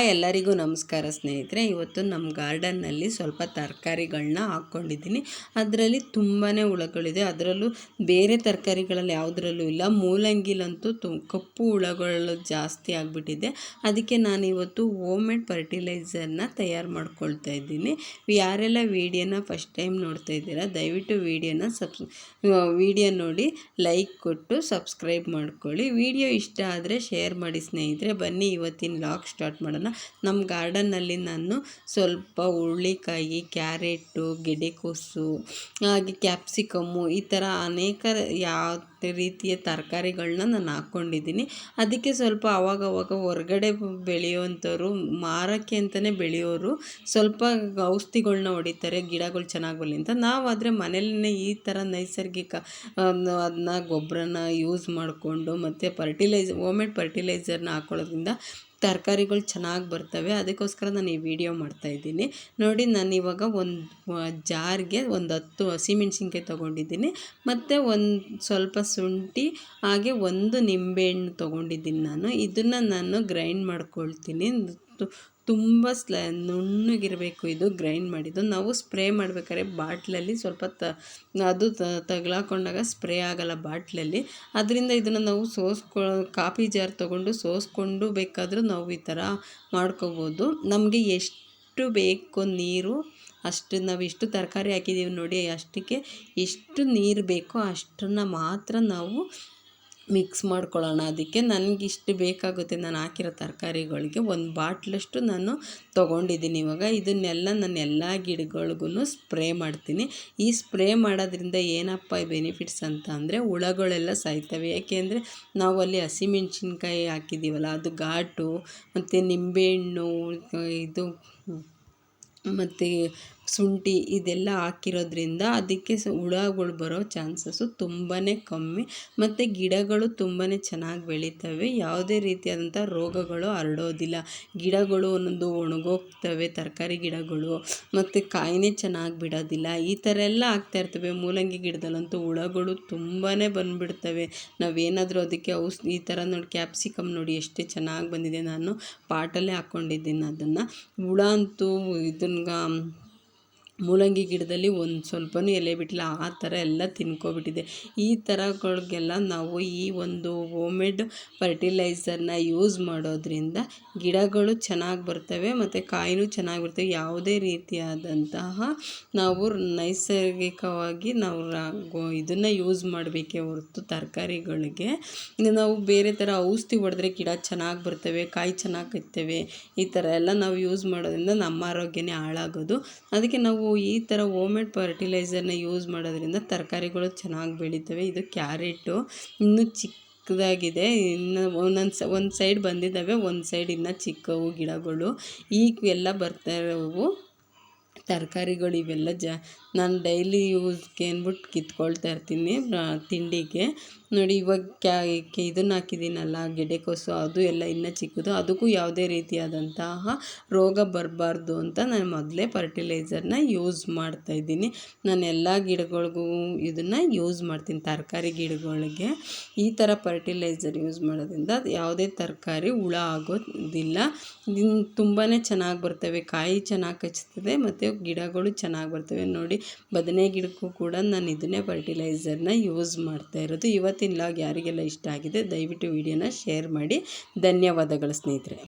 Hi ಎಲ್ಲರಿಗೂ ನಮಸ್ಕಾರ ಸ್ನೇಹಿತರೆ. ಇವತ್ತು ನಮ್ಮ ಗಾರ್ಡನ್ನಲ್ಲಿ ಸ್ವಲ್ಪ ತರಕಾರಿಗಳನ್ನ ಹಾಕ್ಕೊಂಡಿದ್ದೀನಿ. ಅದರಲ್ಲಿ ತುಂಬಾ ಹುಳಗಳಿದೆ. ಅದರಲ್ಲೂ ಬೇರೆ ತರಕಾರಿಗಳಲ್ಲಿ ಯಾವುದರಲ್ಲೂ ಇಲ್ಲ. ಮೂಲಂಗಿಲಂತೂ ತು, ಕಪ್ಪು ಹುಳಗಳು ಜಾಸ್ತಿ ಆಗಿಬಿಟ್ಟಿದೆ. ಅದಕ್ಕೆ ನಾನು ಇವತ್ತು ಹೋಮ್ ಮೇಡ್ ಫರ್ಟಿಲೈಸರ್ನ ತಯಾರು ಮಾಡ್ಕೊಳ್ತಾ ಇದ್ದೀನಿ. ಯಾರೆಲ್ಲ ವೀಡಿಯೋನ ಫಸ್ಟ್ ಟೈಮ್ ನೋಡ್ತಾ ಇದ್ದೀರಾ, ದಯವಿಟ್ಟು ವೀಡಿಯೋನ ಸಬ್ಸ್, ವೀಡಿಯೋ ನೋಡಿ, ಲೈಕ್ ಕೊಟ್ಟು ಸಬ್ಸ್ಕ್ರೈಬ್ ಮಾಡ್ಕೊಳ್ಳಿ. ವಿಡಿಯೋ ಇಷ್ಟ ಆದರೆ ಶೇರ್ ಮಾಡಿ ಸ್ನೇಹಿತರೆ. ಬನ್ನಿ, ಇವತ್ತಿನ ಲಾಗ್ ಸ್ಟಾರ್ಟ್ ಮಾಡೋಣ. ನಮ್ಮ ಗಾರ್ಡನ್ನಲ್ಲಿ ನಾನು ಸ್ವಲ್ಪ ಹುರುಳಿಕಾಯಿ ಕ್ಯಾರೆಟು ಗೆಡ್ಡೆಕೋಸು ಹಾಗೆ ಕ್ಯಾಪ್ಸಿಕಮ್ಮು ಈ ಥರ ಅನೇಕ ಯಾವ ರೀತಿಯ ತರಕಾರಿಗಳನ್ನ ನಾನು ಹಾಕ್ಕೊಂಡಿದ್ದೀನಿ. ಅದಕ್ಕೆ ಸ್ವಲ್ಪ ಅವಾಗವಾಗ ಹೊರಗಡೆ ಬೆಳೆಯುವಂಥವ್ರು, ಮಾರೋಕ್ಕೆ ಅಂತಲೇ ಬೆಳೆಯೋರು ಸ್ವಲ್ಪ ಔಷಧಿಗಳ್ನ ಹೊಡಿತಾರೆ, ಗಿಡಗಳು ಚೆನ್ನಾಗಿ ಬರಲಿ ಅಂತ. ನಾವಾದರೆ ಮನೆಯಲ್ಲೇ ಈ ಥರ ನೈಸರ್ಗಿಕ ಅದನ್ನ ಗೊಬ್ಬರನ ಯೂಸ್ ಮಾಡಿಕೊಂಡು ಮತ್ತು ಫರ್ಟಿಲೈಸರ್ ಹೋಮೇಡ್ ಫರ್ಟಿಲೈಸರ್ನ ಹಾಕೊಳ್ಳೋದ್ರಿಂದ ತರಕಾರಿಗಳು ಚೆನ್ನಾಗಿ ಬರ್ತವೆ. ಅದಕ್ಕೋಸ್ಕರ ನಾನು ಈ ವಿಡಿಯೋ ಮಾಡ್ತಾಯಿದ್ದೀನಿ ನೋಡಿ, ನಾನು ಇವಾಗ ಒಂದು ಜಾರ್ಗೆ ಒಂದು ಹತ್ತು ಹಸಿಮೆಣ್ಸಿನ್ಕಾಯಿ ತೊಗೊಂಡಿದ್ದೀನಿ. ಮತ್ತು ಒಂದು ಸ್ವಲ್ಪ ಶುಂಠಿ, ಹಾಗೆ ಒಂದು ನಿಂಬೆಹಣ್ಣು ತೊಗೊಂಡಿದ್ದೀನಿ ನಾನು. ಇದನ್ನು ನಾನು ಗ್ರೈಂಡ್ ಮಾಡ್ಕೊಳ್ತೀನಿ. ತುಂಬ ಸ್ಲ, ನುಣ್ಣಗಿರಬೇಕು ಇದು ಗ್ರೈಂಡ್ ಮಾಡಿದ್ದು. ನಾವು ಸ್ಪ್ರೇ ಮಾಡ್ಬೇಕಾದ್ರೆ ಬಾಟ್ಲಲ್ಲಿ ಸ್ವಲ್ಪ ತ, ಅದು ತಗ್ಲಾಕೊಂಡಾಗ ಸ್ಪ್ರೇ ಆಗೋಲ್ಲ ಬಾಟ್ಲಲ್ಲಿ. ಅದರಿಂದ ಇದನ್ನು ನಾವು ಸೋಸ್ಕೊ, ಕಾಫಿ ಜಾರ್ ತೊಗೊಂಡು ಸೋಸ್ಕೊಂಡು ಬೇಕಾದರೂ ನಾವು ಈ ಥರ ಮಾಡ್ಕೋಬೋದು. ನಮಗೆ ಎಷ್ಟು ಬೇಕು ನೀರು? ಅಷ್ಟು ನಾವು ಎಷ್ಟು ತರಕಾರಿ ಹಾಕಿದ್ದೀವಿ ನೋಡಿ, ಅಷ್ಟಕ್ಕೆ ಎಷ್ಟು ನೀರು ಬೇಕೋ ಅಷ್ಟನ್ನು ಮಾತ್ರ ನಾವು ಮಿಕ್ಸ್ ಮಾಡ್ಕೊಳ್ಳೋಣ. ಅದಕ್ಕೆ ನನಗಿಷ್ಟು ಬೇಕಾಗುತ್ತೆ ನಾನು ಹಾಕಿರೋ ತರಕಾರಿಗಳಿಗೆ ಒಂದು ಬಾಟ್ಲಷ್ಟು ನಾನು ತೊಗೊಂಡಿದ್ದೀನಿ. ಇವಾಗ ಇದನ್ನೆಲ್ಲ ನಾನು ಎಲ್ಲ ಗಿಡಗಳಿಗೂ ಸ್ಪ್ರೇ ಮಾಡ್ತೀನಿ. ಈ ಸ್ಪ್ರೇ ಮಾಡೋದ್ರಿಂದ ಏನಪ್ಪ ಬೆನಿಫಿಟ್ಸ್ ಅಂತ ಅಂದರೆ ಹುಳಗಳೆಲ್ಲ ಸಾಯ್ತವೆ. ಯಾಕೆಂದರೆ ನಾವು ಅಲ್ಲಿ ಹಸಿಮೆಣ್ಸಿನ್ಕಾಯಿ ಹಾಕಿದ್ದೀವಲ್ಲ, ಅದು ಘಾಟು, ಮತ್ತು ನಿಂಬೆಹಣ್ಣು, ಇದು, ಮತ್ತು ಶುಂಠಿ ಇದೆಲ್ಲ ಹಾಕಿರೋದ್ರಿಂದ ಅದಕ್ಕೆ ಸ ಹುಳಗಳು ಬರೋ ಚಾನ್ಸಸ್ಸು ತುಂಬಾ ಕಮ್ಮಿ. ಮತ್ತು ಗಿಡಗಳು ತುಂಬಾ ಚೆನ್ನಾಗಿ ಬೆಳೀತವೆ. ಯಾವುದೇ ರೀತಿಯಾದಂಥ ರೋಗಗಳು ಹರಡೋದಿಲ್ಲ. ಗಿಡಗಳು ಒಂದೊಂದು ಒಣಗೋಗ್ತವೆ, ತರಕಾರಿ ಗಿಡಗಳು. ಮತ್ತು ಕಾಯಿನೇ ಚೆನ್ನಾಗಿ ಬಿಡೋದಿಲ್ಲ. ಈ ಥರ ಎಲ್ಲ ಆಗ್ತಾಯಿರ್ತವೆ ಮೂಲಂಗಿ ಗಿಡದಲ್ಲಂತೂ ಹುಳಗಳು ತುಂಬಾ ಬಂದುಬಿಡ್ತವೆ. ನಾವೇನಾದರೂ ಅದಕ್ಕೆ ಔಷಧಿ ಈ ಥರ ನೋಡಿ ಕ್ಯಾಪ್ಸಿಕಮ್ ನೋಡಿ ಎಷ್ಟು ಚೆನ್ನಾಗಿ ಬಂದಿದೆ ನಾನು ಪಾಟಲ್ಲೇ ಹಾಕ್ಕೊಂಡಿದ್ದೀನಿ ಅದನ್ನು. ಹುಳ ಅಂತೂ ಇದನ್ನ ಮೂಲಂಗಿ ಗಿಡದಲ್ಲಿ ಒಂದು ಸ್ವಲ್ಪನೂ ಎಲೆ ಬಿಟ್ಟಿಲ್ಲ ಆ ಥರ ಎಲ್ಲ ತಿನ್ಕೊಬಿಟ್ಟಿದೆ. ಈ ಥರಗಳಿಗೆಲ್ಲ ನಾವು ಈ ಒಂದು ಹೋಮೇಡ್ ಫರ್ಟಿಲೈಸರ್ನ ಯೂಸ್ ಮಾಡೋದ್ರಿಂದ ಗಿಡಗಳು ಚೆನ್ನಾಗಿ ಬರ್ತವೆ ಮತ್ತು ಕಾಯಿನೂ ಚೆನ್ನಾಗಿ ಬರ್ತವೆ. ಯಾವುದೇ ರೀತಿಯಾದಂತಹ ನಾವು ನೈಸರ್ಗಿಕವಾಗಿ ನಾವು ಇದನ್ನು ಯೂಸ್ ಮಾಡಬೇಕೇ ಹೊರತು ತರಕಾರಿಗಳಿಗೆ. ನಾವು ಬೇರೆ ಥರ ಔಷಧಿ ಹೊಡೆದ್ರೆ ಗಿಡ ಚೆನ್ನಾಗಿ ಬರ್ತವೆ, ಕಾಯಿ ಚೆನ್ನಾಗಿ ಕತ್ತವೆ ಈ ಥರ ಎಲ್ಲ ನಾವು ಯೂಸ್ ಮಾಡೋದ್ರಿಂದ ನಮ್ಮ ಆರೋಗ್ಯನೇ ಹಾಳಾಗೋದು. ಅದಕ್ಕೆ ನಾವು ಈ ಥರ ಓಮೆಡ್ ಫರ್ಟಿಲೈಸರ್ನ ಯೂಸ್ ಮಾಡೋದ್ರಿಂದ ತರಕಾರಿಗಳು ಚೆನ್ನಾಗಿ ಬೆಳೀತವೆ. ಇದು ಕ್ಯಾರೆಟು. ಇನ್ನೂ ಚಿಕ್ಕದಾಗಿದೆ. ಇನ್ನು ಒಂದೊಂದು ಸ, ಒಂದು ಸೈಡ್ ಬಂದಿದ್ದಾವೆ, ಒಂದು ಸೈಡ್ ಇನ್ನು ಚಿಕ್ಕವು ಗಿಡಗಳು. ಈಗ ಎಲ್ಲ ಬರ್ತಾ ಇರೋವು ತರಕಾರಿಗಳು ಇವೆಲ್ಲ ಜ, ನಾನು ಡೈಲಿ ಯೂಸ್ಗೆ ಅಂದ್ಬಿಟ್ಟು ಕಿತ್ಕೊಳ್ತಾ ಇರ್ತೀನಿ ತಿಂಡಿಗೆ. ನೋಡಿ ಇವಾಗ ಕ್ಯಾ ಇದನ್ನು ಹಾಕಿದ್ದೀನಲ್ಲ ಗೆಡೆಕೋಸು ಅದು ಎಲ್ಲ ಇನ್ನೂ ಚಿಕ್ಕದು, ಅದಕ್ಕೂ ಯಾವುದೇ ರೀತಿಯಾದಂತಹ ರೋಗ ಬರಬಾರ್ದು ಅಂತ ನಾನು ಮೊದಲೇ ಫರ್ಟಿಲೈಸರ್ನ ಯೂಸ್ ಮಾಡ್ತಾಯಿದ್ದೀನಿ ನಾನು ಎಲ್ಲ ಗಿಡಗಳಿಗೂ ಇದನ್ನು ಯೂಸ್ ಮಾಡ್ತೀನಿ, ತರಕಾರಿ ಗಿಡಗಳಿಗೆ. ಈ ಥರ ಫರ್ಟಿಲೈಸರ್ ಯೂಸ್ ಮಾಡೋದ್ರಿಂದ ಯಾವುದೇ ತರಕಾರಿ ಹುಳ ಆಗೋದಿಲ್ಲ. ತುಂಬಾ ಚೆನ್ನಾಗಿ ಬರ್ತವೆ, ಕಾಯಿ ಚೆನ್ನಾಗಿ ಕಚ್ತದೆ ಮತ್ತು ಗಿಡಗಳು ಚೆನ್ನಾಗಿ ಬರ್ತವೆ. ನೋಡಿ, ಬದನೆ ಗಿಡಕ್ಕೂ ಕೂಡ ನಾನು ಇದನ್ನೇ ಫರ್ಟಿಲೈಸರ್ನ ಯೂಸ್ ಮಾಡ್ತಾ ಇರೋದು. ಇವತ್ತಿನ ಲಾಗ್ ಯಾರಿಗೆಲ್ಲ ಇಷ್ಟ ಆಗಿದೆ ದಯವಿಟ್ಟು ವಿಡಿಯೋನ ಶೇರ್ ಮಾಡಿ. ಧನ್ಯವಾದಗಳು ಸ್ನೇಹಿತರೆ.